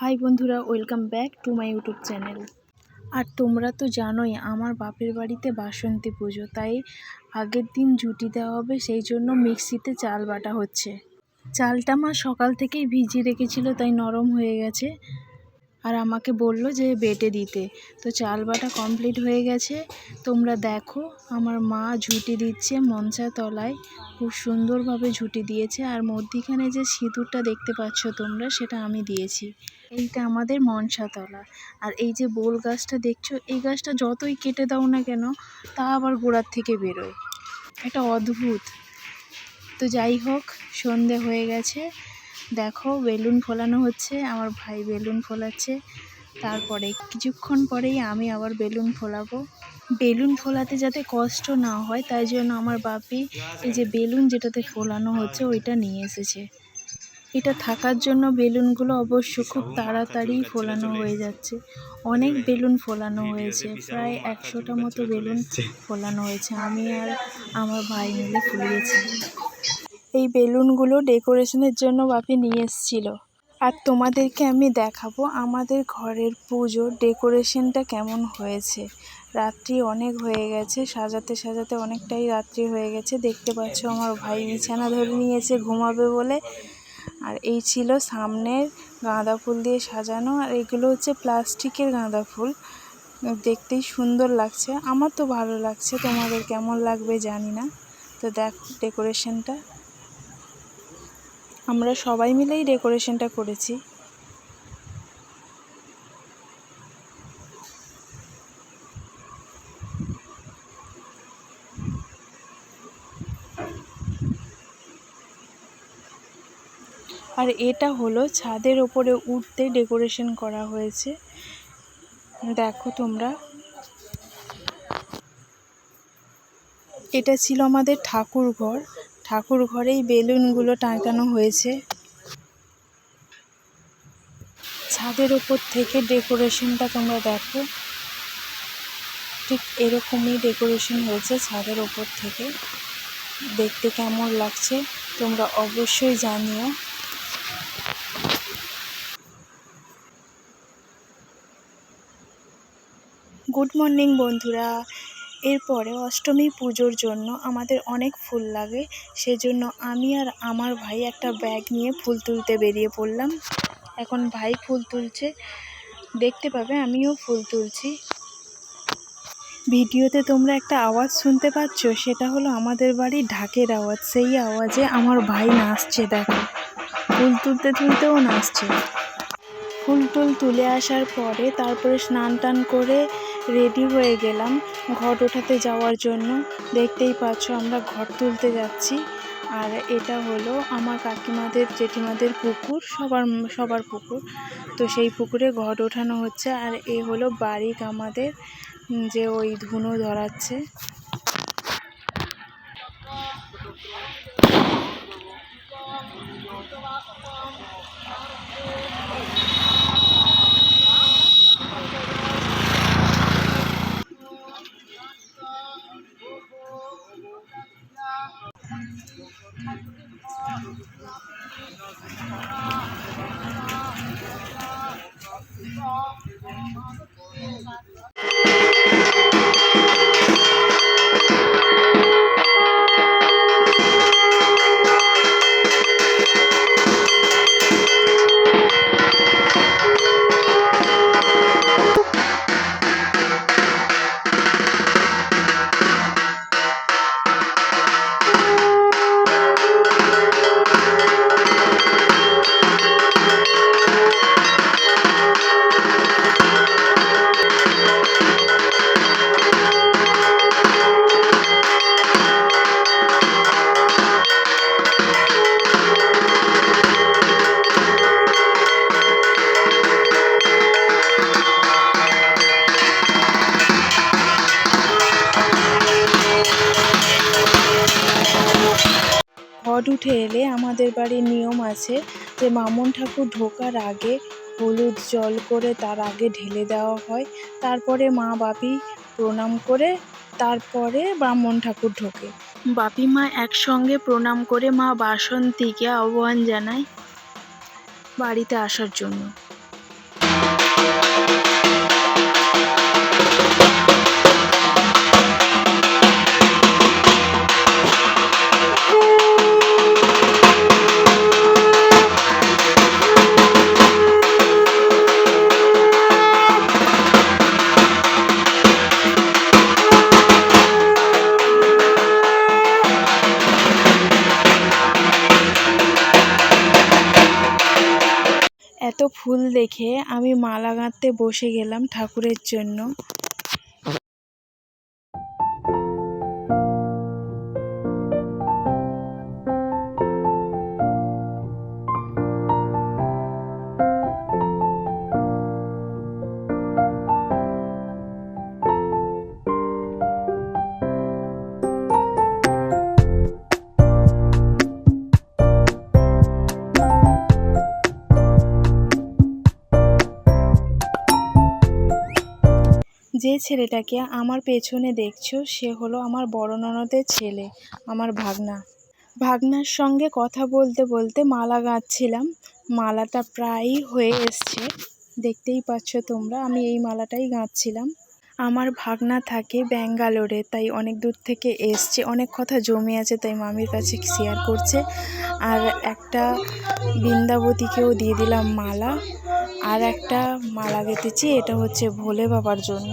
High বন্ধুরা, welcome back to my YouTube channel. আর তোমরা তো জানোই, আমার বাপের বাড়িতে বাসন্তী পুজো, তাই আগের দিন জুটি দেওয়া হবে, সেই জন্য মিক্সিতে চাল বাটা হচ্ছে। চালটা মা সকাল থেকেই ভিজিয়ে রেখেছিল, তাই নরম হয়ে গেছে। আর আমাকে বলল যে বেটে দিতে। তো চাল বাটা কমপ্লিট হয়ে গেছে। তোমরা দেখো, আমার মা ঝুটি দিচ্ছে মঞ্চা তলায়। খুব সুন্দরভাবে ঝুটি দিয়েছে। আর মধ্যিখানে যে সিঁদুরটা দেখতে পাচ্ছ তোমরা, সেটা আমি দিয়েছি। এইটা আমাদের মনসাতলা আর এই যে বোল গাছটা দেখছ, এই গাছটা যতই কেটে দাও না কেন, তা আবার গোড়ার থেকে বেরোয়। এটা অদ্ভুত। তো যাই হোক, সন্ধে হয়ে গেছে। দেখো, বেলুন ফোলানো হচ্ছে, আমার ভাই বেলুন ফোলাচ্ছে। তারপরে কিছুক্ষণ পরেই আমি আবার বেলুন ফোলাবো। বেলুন ফোলাতে যাতে কষ্ট না হয়, তাই জন্য আমার বাপি এই যে বেলুন যেটাতে ফোলানো হচ্ছে, ওইটা নিয়ে এসেছে। এটা থাকার জন্য বেলুনগুলো অবশ্য খুব তাড়াতাড়ি ফোলানো হয়ে যাচ্ছে। অনেক বেলুন ফোলানো হয়েছে, প্রায় একশোটা মতো বেলুন ফোলানো হয়েছে। আমি আর আমার ভাই মিলে ফুলিয়েছি। এই বেলুনগুলো ডেকোরেশনের জন্য বাপি নিয়ে এসেছিল। আর তোমাদেরকে আমি দেখাবো আমাদের ঘরের পুজোর ডেকোরেশনটা কেমন হয়েছে। রাত্রি অনেক হয়ে গেছে, সাজাতে সাজাতে অনেকটাই রাত্রি হয়ে গেছে। দেখতে পাচ্ছ আমার ভাই বিছানা ধরে নিয়েছে, ঘুমাবে বলে। আর এই ছিল সামনের গাঁদা ফুল দিয়ে সাজানো, আর এগুলো হচ্ছে প্লাস্টিকের গাঁদা ফুল। দেখতেই সুন্দর লাগছে, আমার তো ভালো লাগছে, তোমাদের কেমন লাগবে জানি না। তো দেখো, ডেকোরেশনটা। আমরা সবাই মিলেই ডেকোরেশনটা করেছি। আর এটা হলো ছাদের ওপরে উঠতে ডেকোরেশন করা হয়েছে। দেখো তোমরা। এটা ছিল আমাদের ঠাকুর ঘর ঠাকুর ঘরেই বেলুনগুলো টাঙানো হয়েছে। ছাদের ওপর থেকে ডেকোরেশনটা তোমরা দেখো। ঠিক এরকমই ডেকোরেশন হয়েছে ছাদের ওপর থেকে। দেখতে কেমন লাগছে তোমরা অবশ্যই জানিও। গুড মর্নিং বন্ধুরা। এরপরে অষ্টমী পুজোর জন্য আমাদের অনেক ফুল লাগে, সেজন্য আমি আর আমার ভাই একটা ব্যাগ নিয়ে ফুল তুলতে বেরিয়ে পড়লাম। এখন ভাই ফুল তুলছে। দেখতে পাবে, আমিও ফুল তুলছি। ভিডিওতে তোমরা একটা আওয়াজ শুনতে পাচ্ছ, সেটা হলো আমাদের বাড়ির ঢাকের আওয়াজ। সেই আওয়াজে আমার ভাই নাচছে, দেখো। ফুল তুলতে তুলতেও নাচছে। ফুল টুল তুলে আসার পরে তারপরে স্নান টান করে রেডি হয়ে গেলাম ঘট ওঠাতে যাওয়ার জন্য। দেখতেই পাচ্ছ আমরা ঘর তুলতে যাচ্ছি। আর এটা হলো আমার কাকিমাদের, জেঠিমাদের পুকুর, সবার সবার পুকুর। তো সেই পুকুরে ঘট ওঠানো হচ্ছে। আর এ হলো বারিক আমাদের যে ওই ধুনো ধরাচ্ছে। ঘট উঠে এলে আমাদের বাড়ির নিয়ম আছে যে মামন ঠাকুর ঢোকার আগে হলুদ জল করে তার আগে ঢেলে দেওয়া হয়। তারপরে মা বাপি প্রণাম করে তারপরে ব্রাহ্মণ ঠাকুর ঢোকে। বাপি মা একসঙ্গে প্রণাম করে মা বাসন্তীকে আহ্বান জানায় বাড়িতে আসার জন্য। দেখে আমি মালা গাঁথতে বসে গেলাম ঠাকুরের জন্য। যে ছেলেটাকে আমার পেছনে দেখছ, সে হলো আমার বড় ননদের ছেলে, আমার ভাগনা। ভাগনার সঙ্গে কথা বলতে বলতে মালা গাঁথছিলাম মালাটা প্রায়ই হয়ে এসছে। দেখতেই পাচ্ছ তোমরা, আমি এই মালাটাই গাঁথছিলাম আমার ভাগনা থাকে ব্যাঙ্গালোরে, তাই অনেক দূর থেকে এসছে। অনেক কথা জমে আছে, তাই মামির কাছে শেয়ার করছে। আর একটা বৃন্দাবতীকেও দিয়ে দিলাম মালা। আর একটা মালা গেঁথেছি, এটা হচ্ছে ভোলে বাবার জন্য।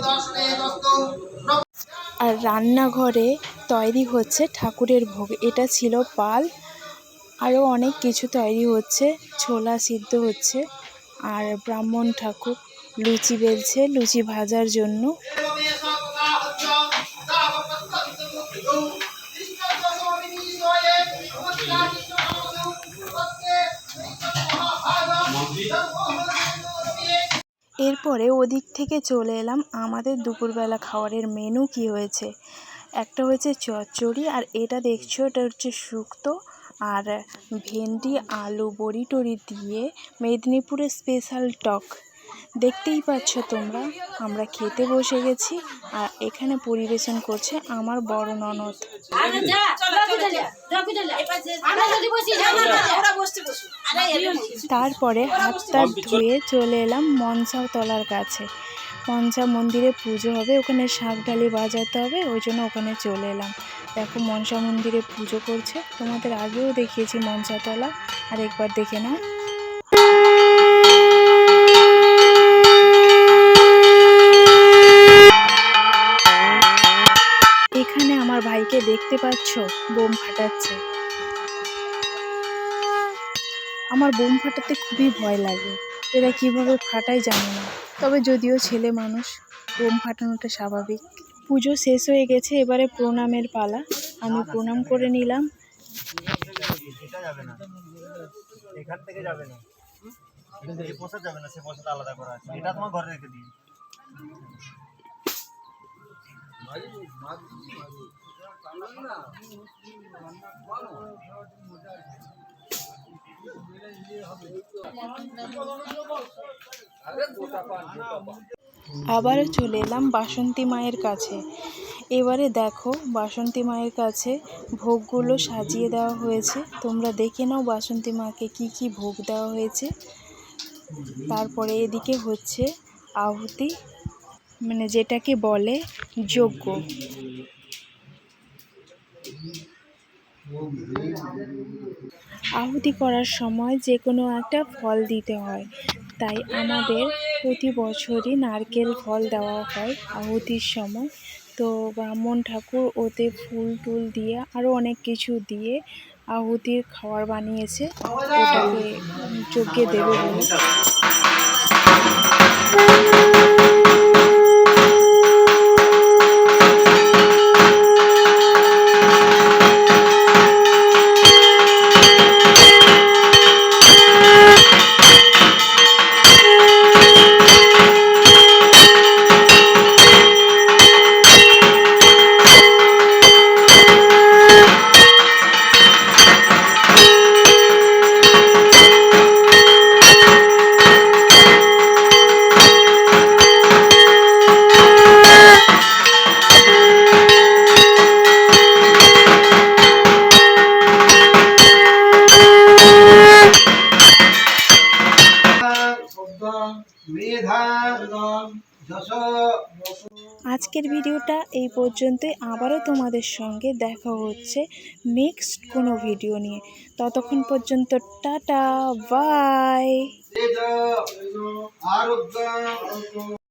দর্শনে আর রান্নাঘরে তৈরি হচ্ছে ঠাকুরের ভোগ। এটা ছিল পাল। আরও অনেক কিছু তৈরি হচ্ছে। ছোলা সিদ্ধ হচ্ছে। আর ব্রাহ্মণ ঠাকুর লুচি বেলছে, লুচি ভাজার জন্য। এরপরে ওদিক থেকে চলে এলাম আমাদের দুপুরবেলা খাওয়ারের মেনু কি হয়েছে। একটা হয়েছে চচ্চড়ি আর এটা দেখছ, এটা হচ্ছে শুক্তো আর ভেন্ডি, আলু, বড়ি টড়ি দিয়ে মেদিনীপুরের স্পেশাল টক। দেখতেই পাচ্ছ তোমরা আমরা খেতে বসে গেছি আর এখানে পরিবেশন করছে আমার বড় ননদ। তারপরে হাতটা ধুয়ে চলে এলাম মনসাও তলার কাছে। মনসা মন্দিরে পুজো হবে ওখানে শাঁখ ডালি বাজাতে হবে ওই জন্য ওখানে চলে এলাম। দেখো মনসা মন্দিরে পুজো করছে। তোমাদের আগেও দেখিয়েছি মনসাতলা আর একবার দেখে নাও। দেখতে পাচ্ছ? বোম ফাটাচ্ছে। আমার বোম ফাটাতে খুবই ভয় লাগে। এরা কীভাবে ফাটায় জানি না। তবে যদিও ছেলে মানুষ, বোম ফাটানোটা স্বাভাবিক। পুজো শেষ হয়ে গেছে, এবারে প্রণামের পালা। আমি প্রণাম করে নিলাম। আলাদা করা আছে। এটা তোমার ঘরে রেখে দিই আবারও চলে এলাম বাসন্তী মায়ের কাছে। এবারে দেখো বাসন্তী মায়ের কাছে ভোগগুলো সাজিয়ে দেওয়া হয়েছে। তোমরা দেখে নাও বাসন্তী মাকে কি কি ভোগ দেওয়া হয়েছে। তারপরে এদিকে হচ্ছে আহুতি মানে যেটাকে বলে যজ্ঞ। আহুতি করার সময় যে কোনো একটা ফল দিতে হয়। তাই আমাদের প্রতি বছরই নারকেল ফল দেওয়া হয় আহুতির সময়। তো ব্রাহ্মণ ঠাকুর ওতে ফুল টুল দিয়ে আরও অনেক কিছু দিয়ে আহুতির খাবার বানিয়েছে। ওটাকে চোখে দেবে বলে। আজকের ভিডিওটা এই পর্যন্তই। আবারও তোমাদের সঙ্গে দেখা হচ্ছে নেক্সট কোনো ভিডিও নিয়ে। ততক্ষণ পর্যন্ত টাটা বাই